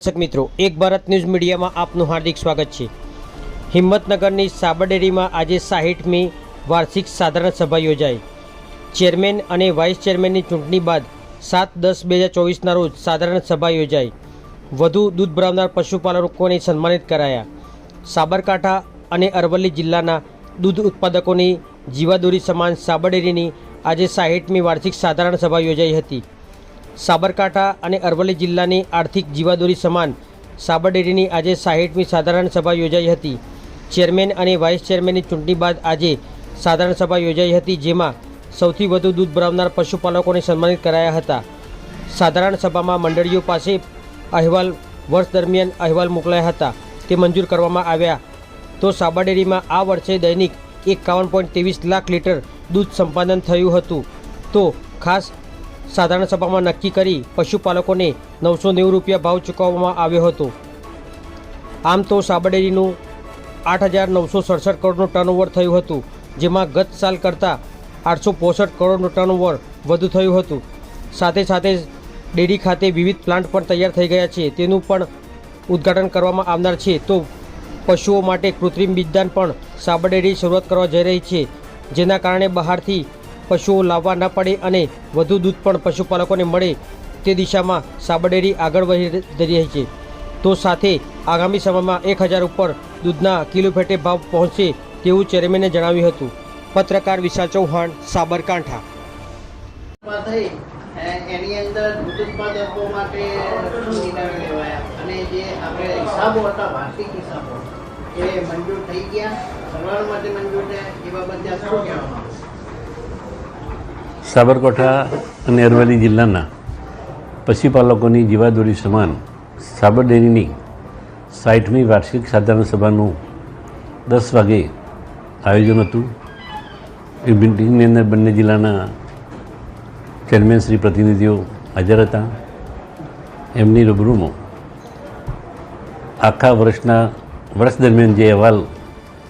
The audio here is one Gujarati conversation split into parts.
દર્શક મિત્રો, એક ભારત ન્યૂઝ મીડિયામાં આપનું હાર્દિક સ્વાગત છે. હિંમતનગરની સાબરડેરીમાં આજે સાહીઠમી વાર્ષિક સાધારણ સભા યોજાઈ. ચેરમેન અને વાઇસ ચેરમેનની ચૂંટણી બાદ સાત દસ બે હજાર ચોવીસના રોજ સાધારણ સભા યોજાઈ. વધુ દૂધ ભરાવનાર પશુપાલકોને સન્માનિત કરાયા. સાબરકાંઠા અને અરવલ્લી જિલ્લાના દૂધ ઉત્પાદકોની જીવાદોરી સમાન સાબરડેરીની આજે સાહીઠમી વાર્ષિક સાધારણ સભા યોજાઈ હતી. સાબરકાંઠા અને અરવલ્લી જિલ્લાની આર્થિક જીવાદોરી સમાન સાબરડેરીની આજે સાહીઠમી સાધારણ સભા યોજાઈ હતી. ચેરમેન અને વાઇસ ચેરમેનની ચૂંટણી બાદ આજે સાધારણ સભા યોજાઈ હતી, જેમાં સૌથી વધુ દૂધ ભરાવનાર પશુપાલકોને સન્માનિત કરાયા હતા. સાધારણ સભામાં મંડળીઓ પાસે અહેવાલ વર્ષ દરમિયાન અહેવાલ મોકલાયા હતા. તે મંજૂર કરવામાં આવ્યા. તો સાબરડેરીમાં આ વર્ષે દૈનિક એકાવન પોઈન્ટ ત્રેવીસ લાખ લીટર દૂધ સંપાદન થયું હતું. તો ખાસ સાધારણ સભામાં નક્કી કરી પશુપાલકોને નવસો નેવું રૂપિયા ભાવ ચૂકવવામાં આવ્યો હતો. આમ તો સાબરડેરીનું આઠ હજાર નવસો સડસઠ કરોડનું ટર્નઓવર થયું હતું, જેમાં ગત સાલ કરતાં આઠસો પોસઠ કરોડનું ટર્નઓવર વધુ થયું હતું. સાથે સાથે ડેરી ખાતે વિવિધ પ્લાન્ટ પણ તૈયાર થઈ ગયા છે. તેનું પણ ઉદ્ઘાટન કરવામાં આવનાર છે. તો પશુઓ માટે કૃત્રિમ બીજદાન પણ સાબરડેરી શરૂઆત કરવા જઈ રહી છે, જેના કારણે બહારથી પશુઓ લાવવા ન પડે અને વધુ દૂધ પણ પશુપાલકોને મળે તે દિશામાં સાબરડેરી આગળ વધી રહી છે. તો સાથે આગામી સમયમાં એક હજાર ઉપર દૂધના કિલો ફેટે ભાવ પહોંચશે તેવું ચેરમેને જણાવ્યું હતું. પત્રકાર વિશાલ ચૌહાણ, સાબરકાંઠા. એની અંદર દૂધ ઉત્પાદકો માટે અને જે આપણે હિસાબો હતા, વાર્ષિક હિસાબો, એ મંજૂર થઈ ગયા. સરવાળો માટે મંજૂર થયા. એ બાબતે શું કહેવા માંગો? છો? સાબરકાંઠા અને અરવલ્લી જિલ્લાના પશુપાલકોની જીવાદોરી સમાન સાબરડેરીની સાઠમી વાર્ષિક સાધારણ સભાનું દસ વાગે આયોજન હતું. એ મિટિંગની અંદર બંને જિલ્લાના ચેરમેન શ્રી પ્રતિનિધિઓ હાજર હતા. એમની રૂબરૂમાં આખા વર્ષના, વર્ષ દરમિયાન જે અહેવાલ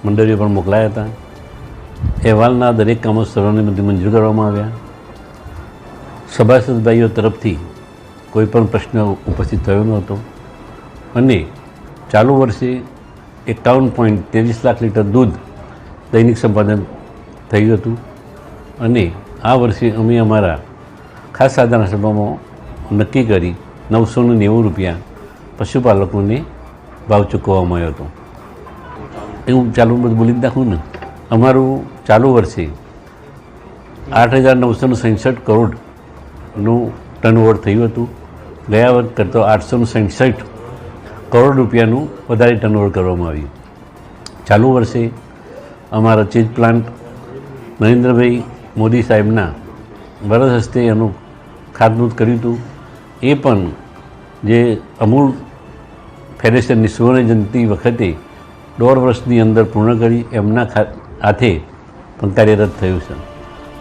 મંડળીઓ પણ મોકલાયા હતા. અહેવાલના દરેક કામો બધી મંજૂર કરવામાં આવ્યા. સભાસદ ભાઈઓ તરફથી કોઈ પણ પ્રશ્ન ઉપસ્થિત થયો નહોતો અને ચાલુ વર્ષે એકાવન પોઈન્ટ ત્રેવીસ લાખ લીટર દૂધ દૈનિક સંપાદન થયું હતું. અને આ વર્ષે અમે અમારા ખાસ સાધારણ સભામાં નક્કી કરી નવસો નેવું રૂપિયા પશુપાલકોને ભાવ ચૂકવવામાં આવ્યો હતો. એ હું ચાલુ બધું બોલી જ નાખું ને. અમારું ચાલુ વર્ષે આઠ હજાર નવસો સડસઠ કરોડનું ટર્નઓવર થયું હતું. ગયા વર્ષ કરતાં આઠસો સડસઠ કરોડ રૂપિયાનું વધારે ટર્નઓવર કરવામાં આવ્યું. ચાલુ વર્ષે અમારા ચીજ પ્લાન્ટ નરેન્દ્રભાઈ મોદી સાહેબના વરસ હસ્તે એનું ખાતમુહૂર્ત કર્યું હતું. એ પણ જે અમૂલ ફેડરેશનની સુવર્ણ જયંતિ વખતે દોઢ વર્ષની અંદર પૂર્ણ કરી એમના હાથે પણ કાર્યરત થયું છે.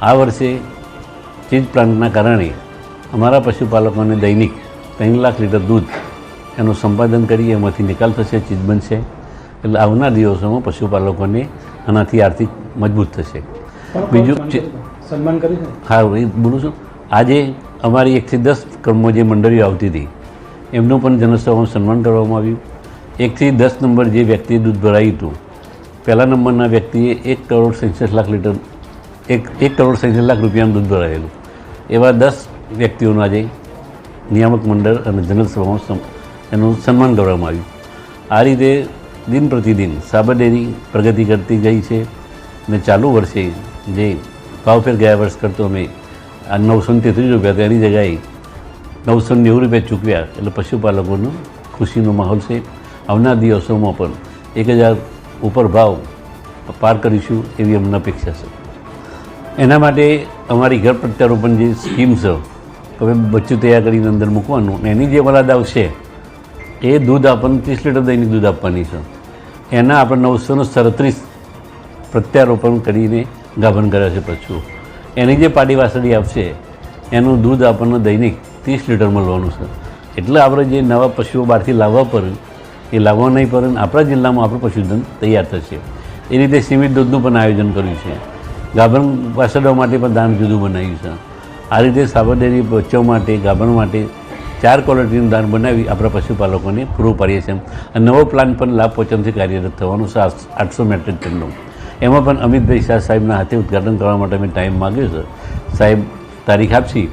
આ વર્ષે ચીજ પ્લાન્ટના કારણે અમારા પશુપાલકોને દૈનિક ત્રણ લાખ લીટર દૂધ એનું સંપાદન કરી એમાંથી નિકાલ થશે ચીજ બનશે. એટલે આવનાર દિવસોમાં પશુપાલકોને આનાથી આર્થિક મજબૂત થશે. બીજું સન્માન કર્યું છે હા એ બોલું છું. આજે અમારી એકથી દસ કર્મો જે મંડળીઓ આવતી હતી એમનું પણ જનોત્સવમાં સન્માન કરવામાં આવ્યું. એકથી દસ નંબર જે વ્યક્તિએ દૂધ ભરાયું હતું પહેલા નંબરના વ્યક્તિએ એક કરોડ સડસઠ લાખ લીટર એક એક કરોડ સડસઠ લાખ રૂપિયાનું દૂધ ભરાયેલું. એવા દસ વ્યક્તિઓનું આજે નિયામક મંડળ અને જનરલ સભામાં એનું સન્માન કરવામાં આવ્યું. આ રીતે દિન પ્રતિદિન સાબરડેરી પ્રગતિ કરતી ગઈ છે અને ચાલુ વર્ષે જે ભાવફેર ગયા વર્ષ કરતો અમે આ નવસો ને તેત્રીસ રૂપિયા તેની જગ્યાએ નવસો નેવું રૂપિયા ચૂકવ્યા એટલે પશુપાલકોનો ખુશીનો માહોલ છે. આવનાર દિવસોમાં પણ એક હજાર ઉપર ભાવ પાર કરીશું એવી અમને અપેક્ષા છે. એના માટે અમારી ઘર પ્રત્યારોપણ જે સ્કીમ છે હવે બચ્ચું તૈયાર કરીને અંદર મૂકવાનું એની જે મર્યાદા આવશે, એ દૂધ આપણને ત્રીસ લીટર દૈનિક દૂધ આપવાની છે. એના આપણે નવસો ને સડત્રીસ પ્રત્યારોપણ કરીને ગાભણ કર્યા છે પશુઓ એની જે પાડી વાસળી આપશે, એનું દૂધ આપણને દૈનિક ત્રીસ લીટર મળવાનું છે. એટલે આપણે જે નવા પશુઓ બહારથી લાવવા પડે, એ લાવવા નહીં પડે આપણા જિલ્લામાં આપણું પશુધન તૈયાર થશે. એ રીતે સીમિત દૂધનું પણ આયોજન કર્યું છે. ગાભણ વાસળો માટે પણ દાન જુદું બનાવ્યું છે. આ રીતે સાબરડેરી બચ્ચો માટે, ગાભણ માટે ચાર ક્વોલિટીનું દાન બનાવી આપણા પશુપાલકોને પૂરું પાડીએ છીએ. અને નવો પ્લાન પણ લાભ પોચમથી કાર્યરત થવાનું છે આઠસો મેટ્રિક ટનનું. એમાં પણ અમિતભાઈ શાહ સાહેબના હાથે ઉદઘાટન કરવા માટે અમે ટાઈમ માગ્યો છે. સાહેબ, તારીખ આપશી?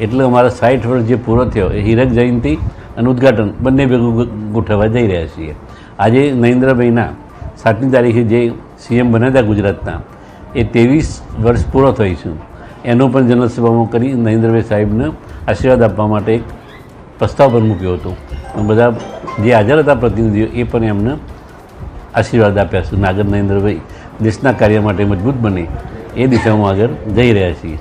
એટલે અમારા સાઠ વર્ષ જે પૂરો થયો એ હીરક જયંતિ અને ઉદ્ઘાટન બંને ભેગું ગોઠવવા જઈ રહ્યા છીએ. આજે નરેન્દ્રભાઈના સાતમી તારીખે જે સીએમ બન્યા હતા ગુજરાતના એ ત્રેવીસ વર્ષ પૂરો થઈ છે. એનો પણ જનસભામાં કરી નરેન્દ્રભાઈ સાહેબને આશીર્વાદ આપવા માટે એક પ્રસ્તાવ પર મૂક્યો હતો. બધા જે હાજર હતા પ્રતિનિધિઓ એ પણ એમને આશીર્વાદ આપ્યા છે. નાગર નરેન્દ્રભાઈ દેશના કાર્ય માટે મજબૂત બને. એ દિશામાં આગળ જઈ રહ્યા છીએ.